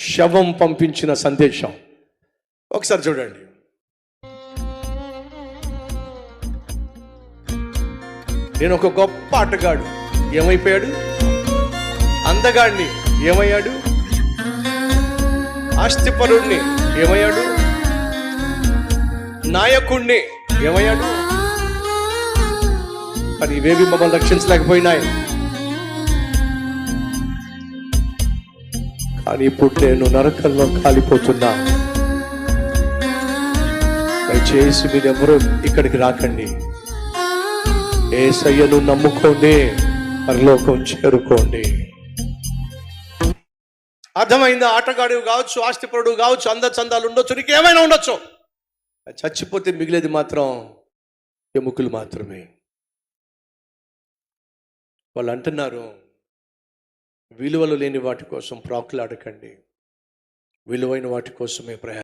శవం పంపించిన సందేశం. ఒకసారి చూడండి. నేను ఒక గొప్ప ఆటగాడు. ఏమైపోయాడు? అందగాడిని ఏమయ్యాడు? ఆస్తిపరుణ్ణి ఏమయ్యాడు? నాయకుణ్ణి ఏమయ్యాడు? కానీ ఇవేవి మమ్మల్ని రక్షించలేకపోయినాయి? కానీ ఇప్పుడు నేను నరకంలో కాలిపోతున్నా. దయచేసి మీరెవరు ఇక్కడికి రాకండి. ఏ సయ్యను నమ్ముకోండి పరలోకం చేరుకోండి. అర్థమైందా? ఆటగాడివి కావచ్చు ఆస్తిపరుడు కావచ్చు అంద చందాలు ఉండొచ్చు నీకు ఏమైనా ఉండొచ్చు చచ్చిపోతే మిగిలేది మాత్రం ఎముకలు మాత్రమే. వాళ్ళు అంటున్నారు విలువలు లేని వాటి కోసం ప్రాకులాడకండి. విలువైన వాటి కోసమే ప్రయాణం